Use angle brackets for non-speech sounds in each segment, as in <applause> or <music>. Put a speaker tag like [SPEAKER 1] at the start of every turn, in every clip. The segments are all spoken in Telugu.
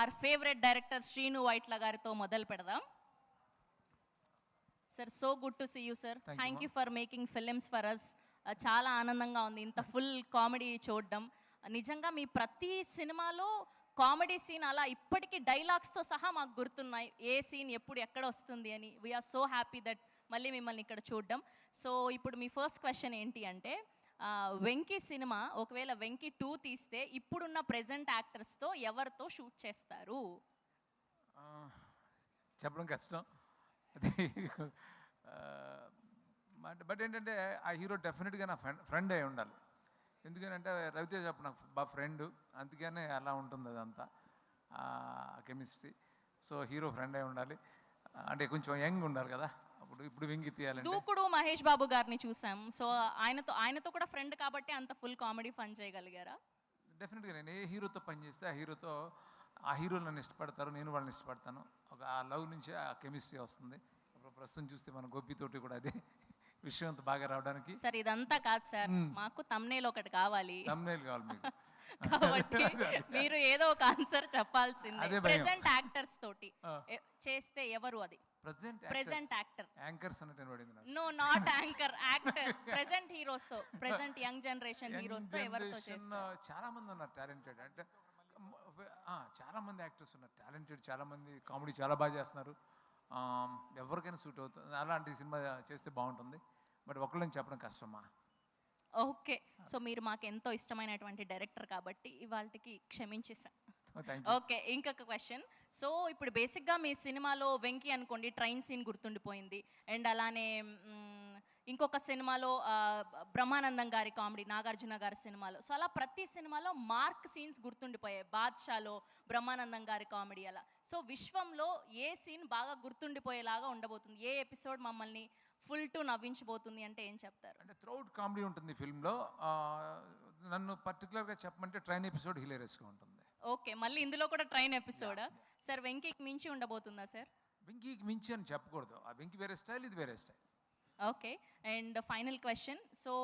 [SPEAKER 1] Our favourite director Srinu Vaitla గారితో మొదలు పెడదాం. Sir so good to see you sir thank you for making films for us చాలా ఆనందంగా ఉంది. ఇంత ఫుల్ కామెడీ చూడడం. నిజంగా మీ ప్రతి సినిమాలో కామెడీ సీన్ అలా ఇప్పటికీ డైలాగ్స్తో సహా మాకు గుర్తున్నాయి. ఏ సీన్ ఎప్పుడు ఎక్కడ వస్తుంది అని. వీఆర్ సో హ్యాపీ దట్ మళ్ళీ మిమ్మల్ని ఇక్కడ చూడడం. సో ఇప్పుడు మీ ఫస్ట్ క్వశ్చన్ ఏంటి అంటే వెంకీ సినిమా ఒకవేళ వెంకీ టూ తీస్తే ఇప్పుడున్న ప్రెజెంట్ యాక్టర్స్తో ఎవరితో షూట్ చేస్తారు?
[SPEAKER 2] చెప్పడం కష్టం. బట్ బట్ ఏంటంటే ఆ హీరో డెఫినెట్గా నా ఫ్రెండ్ ఫ్రెండ్ అయి ఉండాలి. ఎందుకంటే రవితేజ అప్పుడు నాకు బా ఫ్రెండ్ అందుకనే అలా ఉంటుంది అదంతా కెమిస్ట్రీ సో హీరో ఫ్రెండ్ అయి ఉండాలి. అంటే కొంచెం యంగ్ ఉండాలి కదా. అప్పుడు ఇప్పుడు వెంగి తీయాలంటే?
[SPEAKER 1] దూకుడు మహేష్ బాబు గారిని చూసాం. సో ఆయనతో ఆయనతో కూడా ఫ్రెండ్ కాబట్టి అంత ఫుల్ కామెడీ ఫన్ చేయగలిగారా?
[SPEAKER 2] డెఫినెట్గా నేను ఏ హీరోతో పనిచేస్తే ఆ హీరోతో ఆ హీరోలు నన్ను ఇష్టపడతారు నేను వాళ్ళని ఇష్టపడతాను. ఒక ఆ లవ్ నుంచి ఆ కెమిస్ట్రీ వస్తుంది. ఇప్పుడు ప్రస్తుతం చూస్తే మన గోపితోటి కూడా అదే విషయం అంత బాగా రావడానికి.
[SPEAKER 1] సార్ ఇదంతా కాదు సార్. మాకు తమ్నేల్ ఒకటి కావాలి.
[SPEAKER 2] తమ్నేల్ కావాలి మీకు. <laughs>
[SPEAKER 1] కాబట్టి <laughs> మీరు ఏదో ఒక ఆన్సర్ చెప్పాల్సిందే. ప్రెసెంట్ యాక్టర్స్ తోటి. చేస్తే ఎవరు అది?
[SPEAKER 2] Present
[SPEAKER 1] present actor
[SPEAKER 2] anchors
[SPEAKER 1] no not anchor actor present హీరోస్తో. Present young generation హీరోస్తో ఎవరితో చేస్తారు
[SPEAKER 2] చాలా మంది ఉన్నారు టాలెంటెడ్ అంటే ఆ, చాలా మంది యాక్టర్స్ ఉన్నారు. టాలెంటెడ్ చాలా మంది కామెడీ చాలా బాగా చేస్తున్నారు. ఎవరికైనా సూట్ అవుతుంది అలాంటి సినిమా చేస్తే బాగుంటుంది. బట్ ఒకళ్ళని చెప్పడం కష్టమా?
[SPEAKER 1] ఓకే. సో మీరు మాకు ఎంతో ఇష్టమైనటువంటి డైరెక్టర్ కాబట్టి ఇవాళకి క్షమించేసాం
[SPEAKER 2] థ్యాంక్
[SPEAKER 1] ఓకే ఇంకొక క్వశ్చన్. సో ఇప్పుడు బేసిక్గా మీ సినిమాలో వెంకీ అనుకోండి ట్రైన్ సీన్ గుర్తుండిపోయింది. అండ్ అలానే ఇంకొక సినిమాలో బ్రహ్మానందం గారి కామెడీ నాగార్జున గారి సినిమాలో. సో అలా ప్రతి సినిమాలో మార్క్ సీన్స్ గుర్తుండిపోయాయి. బాద్షాలో బ్రహ్మానందం గారి కామెడీ అలా. సో విశ్వంలో ఏ సీన్ బాగా గుర్తుండిపోయేలాగా ఉండబోతుంది? ఏ ఎపిసోడ్ మమ్మల్ని ఫుల్ టు నవ్వించబోతుంది అంటే ఏం చెప్తారు?
[SPEAKER 2] అంటే త్రౌట్ కామెడీ ఉంటుంది ఫిల్మ్లో. నన్ను పర్టికులర్గా చెప్పమంటే ట్రైన్ ఎపిసోడ్ హిలేరియస్గా ఉంటుంది.
[SPEAKER 1] ఓకే మళ్ళీ ఇందులో కూడా ట్రైన్ ఎపిసోడ్? సార్ వెంకీకి మించి ఉండబోతుందా సార్?
[SPEAKER 2] వెంకీకి మించి అని చెప్పకూడదు. ఆ వెంకీ వేరే స్టైల్ ఇది వేరే style.
[SPEAKER 1] Okay and final question so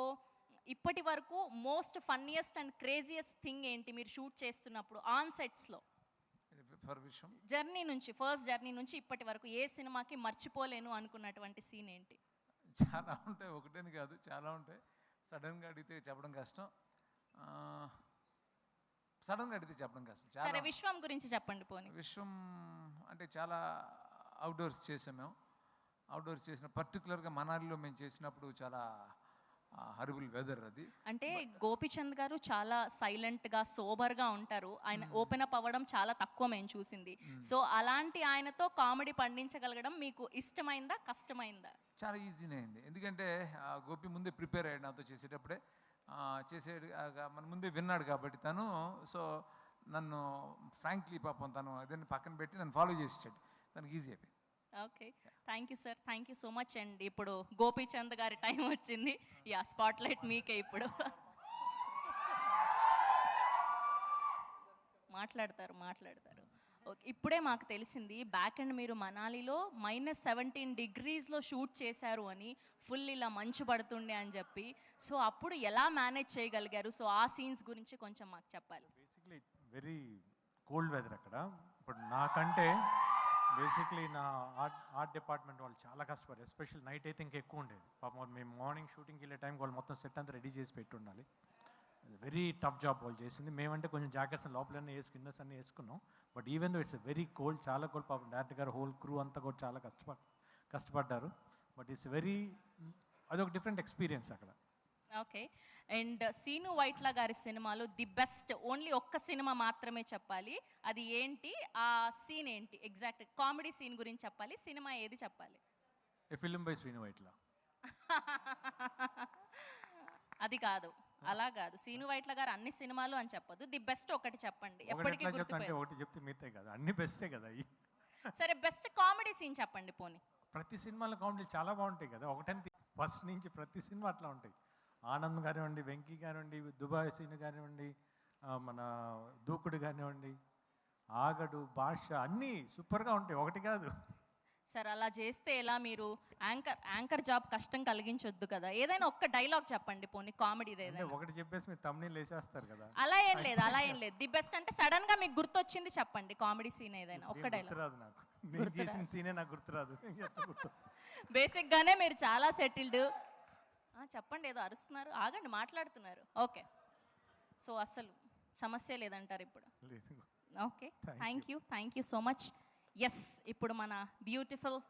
[SPEAKER 1] ఇప్పటి వరకు most funniest and craziest thing ఏంటి మీరు షూట్ చేస్తున్నప్పుడు ఆన్ సెట్స్లో జర్నీ నుంచి ఫస్ట్ జర్నీ నుంచి ఇప్పటి వరకు ఏ సినిమాకి మర్చిపోలేను అనుకున్నటువంటి సీన్ ఏంటి?
[SPEAKER 2] చాలా ఉంటాయి ఒకటేని కాదు చాలా ఉంటాయి. సడన్గా అడిగితే చెప్పడం కష్టం. సడన్గా అడిగితే చెప్పడం కష్టం.
[SPEAKER 1] సరే విశ్వం గురించి చెప్పండి పోనీ.
[SPEAKER 2] విశ్వం అంటే చాలా అవుట్డోర్స్ చేసాం మేము. అవుట్డోర్స్ చేసిన పర్టికులర్గా మనాలిలో మేము చేసినప్పుడు చాలా హరిబుల్ వెదర్ అది.
[SPEAKER 1] అంటే గోపిచంద్ గారు చాలా సైలెంట్గా సోబర్గా ఉంటారు. ఆయన ఓపెన్ అప్ అవ్వడం చాలా తక్కువ మేము చూసింది. సో అలాంటి ఆయనతో కామెడీ పండించగలగడం మీకు ఇష్టమైందా కష్టమైందా?
[SPEAKER 2] చాలా ఈజీనే అయింది. ఎందుకంటే గోపి ముందే ప్రిపేర్ అయ్యాడు నాతో చేసేటప్పుడే. ఆ, మన ముందే విన్నాడు కాబట్టి తను సో నన్ను ఫ్రాంక్లీ పాపం తను అదే పక్కన పెట్టి నన్ను ఫాలో చేసాడు తనకి ఈజీ అయిపోయింది.
[SPEAKER 1] Okay thank you sir thank you so much and ఇప్పుడు గోపీచంద్ గారి టైం వచ్చింది. యా స్పాట్ లైట్ మీకే ఇప్పుడు. మాట్లాడతారు మాట్లాడతారు. ఓకే ఇప్పుడే మాకు తెలిసింది బ్యాక్ అండ్ మీరు మనాలిలో మైనస్ సెవెంటీన్ డిగ్రీస్లో షూట్ చేశారు అని ఫుల్ ఇలా మంచు పడుతుండే అని చెప్పి. సో అప్పుడు ఎలా మేనేజ్ చేయగలిగారు? సో ఆ సీన్స్ గురించి కొంచెం మాకు చెప్పాలి.
[SPEAKER 3] బేసిక్లీ వెరీ కోల్డ్ వెదర్ అక్కడ. ఇప్పుడు నాకంటే బేసిక్లీ నా ఆర్ట్ ఆర్ట్ డిపార్ట్మెంట్ వాళ్ళు చాలా కష్టపడి ఎస్పెషల్ నైట్ అయితే ఇంకా ఎక్కువ ఉండేది. పాపం మేము మార్నింగ్ షూటింగ్కి వెళ్ళే టైంకి వాళ్ళు మొత్తం సెట్ అంతా రెడీ చేసి పెట్టి ఉండాలి వెరీ టఫ్ జాబ్ వాళ్ళు చేసింది. మేమంటే కొంచెం జాకెట్స్ లోపలన్నీ వేసుకు ఇన్నర్స్ అన్నీ వేసుకున్నాం. But even though it's very cold చాలా కోల్డ్ పాపం. డైరెక్టర్ గారు హోల్ క్రూ అంతా కూడా చాలా కష్టపడ్ కష్టపడ్డారు. బట్ ఇట్స్ వెరీ అదొక డిఫరెంట్ ఎక్స్పీరియన్స్ అక్కడ.
[SPEAKER 1] ఓకే అండ్ సీను వైట్ల గారి సినిమాలో ది బెస్ట్ ఓన్లీ ఒక్క సినిమా మాత్రమే చెప్పాలి. అది ఏంటి? ఆ సీన్ ఏంటి? ఎగ్జాక్ట్ కామెడీ సీన్ గురించి చెప్పాలి. సినిమా ఏది చెప్పాలి?
[SPEAKER 3] A film by Srinu Vaitla? <laughs>
[SPEAKER 1] అది కాదు. అలా కాదు. సీను వైట్ల గారు అన్ని సినిమాలు అని చెప్పొద్దు. ది బెస్ట్ ఒకటి చెప్పండి. ఎప్పటికీ
[SPEAKER 3] ఒకటి చెప్తే మిగతాయి కదా. అన్ని బెస్టే కదా
[SPEAKER 1] సరే బెస్ట్ కామెడీ సీన్ చెప్పండి పోనీ.
[SPEAKER 3] ప్రతి సినిమాలో కామెడీలు చాలా బాగుంటాయి కదా. ఒకటంతి ఫస్ట్ నుంచి ప్రతి సినిమా అట్లా ఉంటాయి. ఆనంద్ కానివ్వండి వెంకీ కానివ్వండి దుబాయ్ సీన్ కానివ్వండి మన దూకుడు కానివ్వండి ఆగడు భాష అన్నీ సూపర్గా ఉంటాయి. ఒకటి కాదు.
[SPEAKER 1] సార్ అలా చేస్తే ఎలా మీరు యాంకర్ యాంకర్ జాబ్ కష్టం కలిగించొద్దు కదా. ఏదైనా ఒక్క డైలాగ్ చెప్పండి పోనీ ఏదైనా.
[SPEAKER 3] ఒకటి చెప్పేసి మీరు తమ్ని లేచేస్తారు కదా.
[SPEAKER 1] అలా ఏం లేదు అలా ఏం లేదు. ది బెస్ట్ అంటే సడన్గా మీకు గుర్తొచ్చింది చెప్పండి కామెడీ సీన్ ఏదైనా. ఒక్క డైలాగ్.
[SPEAKER 3] గుర్తురాదు నాకు. నేను చేసిన సీనే నాకు గుర్తురాదు? <laughs>
[SPEAKER 1] బేసిక్ గానే మీరు చాలా సెటిల్డ్. చెప్పండి ఏదో అరుస్తున్నారు. ఆగండి మాట్లాడుతున్నారు. ఓకే. సో అసలు సమస్య లేదంటారు ఇప్పుడు.
[SPEAKER 3] లేదు.
[SPEAKER 1] Okay. Thank you thank you so much yes ఇప్పుడు మన beautiful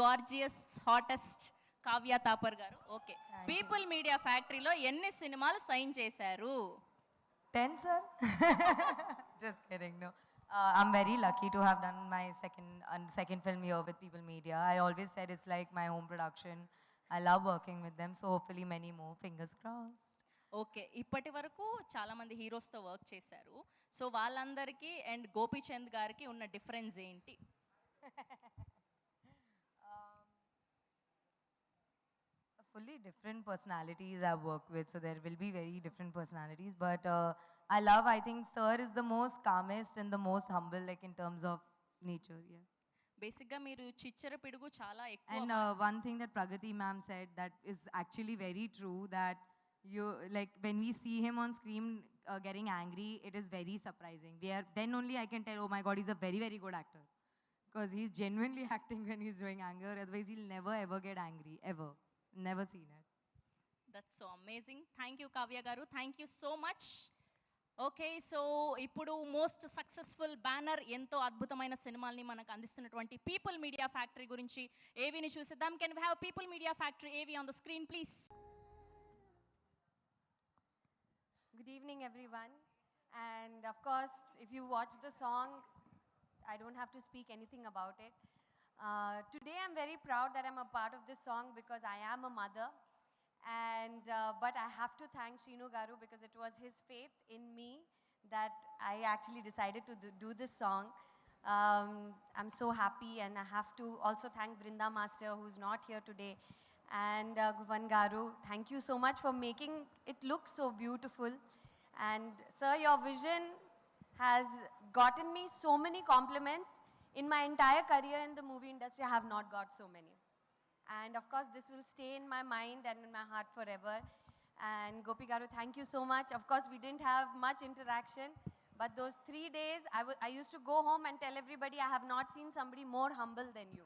[SPEAKER 1] gorgeous hottest Kavya Thapar గారు. ఓకే. పీపుల్ మీడియా ఫ్యాక్టరీలో ఎన్ని సినిమాలు సైన్ చేశారు?
[SPEAKER 4] 10, sir? <laughs> Just kidding, no. Uh, I'm very lucky to have done my second uh, second film here with People Media. I always said it's like my home production. I love working with them, so hopefully many more. Fingers crossed.
[SPEAKER 1] Okay ఇప్పటి వరకు చాలా మంది హీరోస్తో వర్క్ చేశారు సో వాళ్ళందరికీ అండ్ గోపీచంద్ గారికి ఉన్న డిఫరెన్స్ ఏంటి
[SPEAKER 4] fully different personalities I've worked with, so there will be very different personalities. But uh, I love, I think Sir is the most calmest and the most humble, like in terms of nature. Yeah.
[SPEAKER 1] బేసిక్గా మీరు చిచ్చర పిడుగు చాలా ఎక్కువ
[SPEAKER 4] And uh, one thing that Pragati ma'am said that is actually very true that you like when we see him on screen uh, getting angry, it is very surprising. We are then only I can tell, oh my God, he's a very very good actor because he's genuinely acting when he's doing anger. Otherwise, he'll never ever get angry ever. Never seen it.
[SPEAKER 1] That's so amazing thank you Kavya garu thank you so much okay so ఇప్పుడు మోస్ట్ సక్సెస్ఫుల్ బ్యానర్ ఎంతో అద్భుతమైన సినిమాల్ని మనకు అందిస్తున్నటువంటి పీపుల్ మీడియా ఫ్యాక్టరీ గురించి ఏవిని చూసిద్దాం can we have People Media Factory AV on the screen please
[SPEAKER 5] Good evening, everyone. And of course, if you watch the song, I don't have to speak anything about it. Uh, today, I'm very proud that I'm a part of this song because I am a mother. And uh, but I have to thank Shinu Garu because it was his faith in me that I actually decided to do, do this song. Um, I'm so happy, and I have to also thank Brinda Master, who's not here today, and uh, Guvan Garu. Thank you so much for making it look so beautiful. And sir, your vision has gotten me so many compliments. In my entire career in the movie industry, I have not got so many. And of course, this will stay in my mind and in my heart forever. And Gopi Garu, thank you so much. Of course, we didn't have much interaction, but those three days, I I used to go home and tell everybody I have not seen somebody more humble than you.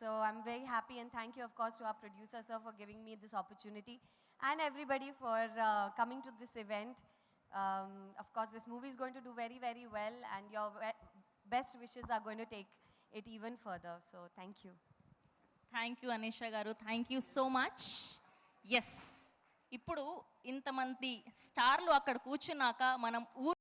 [SPEAKER 5] So I'm very happy and thank you, of course, to our producer, sir, for giving me this opportunity and everybody for uh, coming to this event. Um, of course, this movie is going to do very, very well, and your best wishes are going to take it even further. So thank you.
[SPEAKER 1] Thank you Anisha garu. Thank you so much yes ఇప్పుడు ఇంతమంది స్టార్లు అక్కడ కూర్చున్నాక మనం ఊ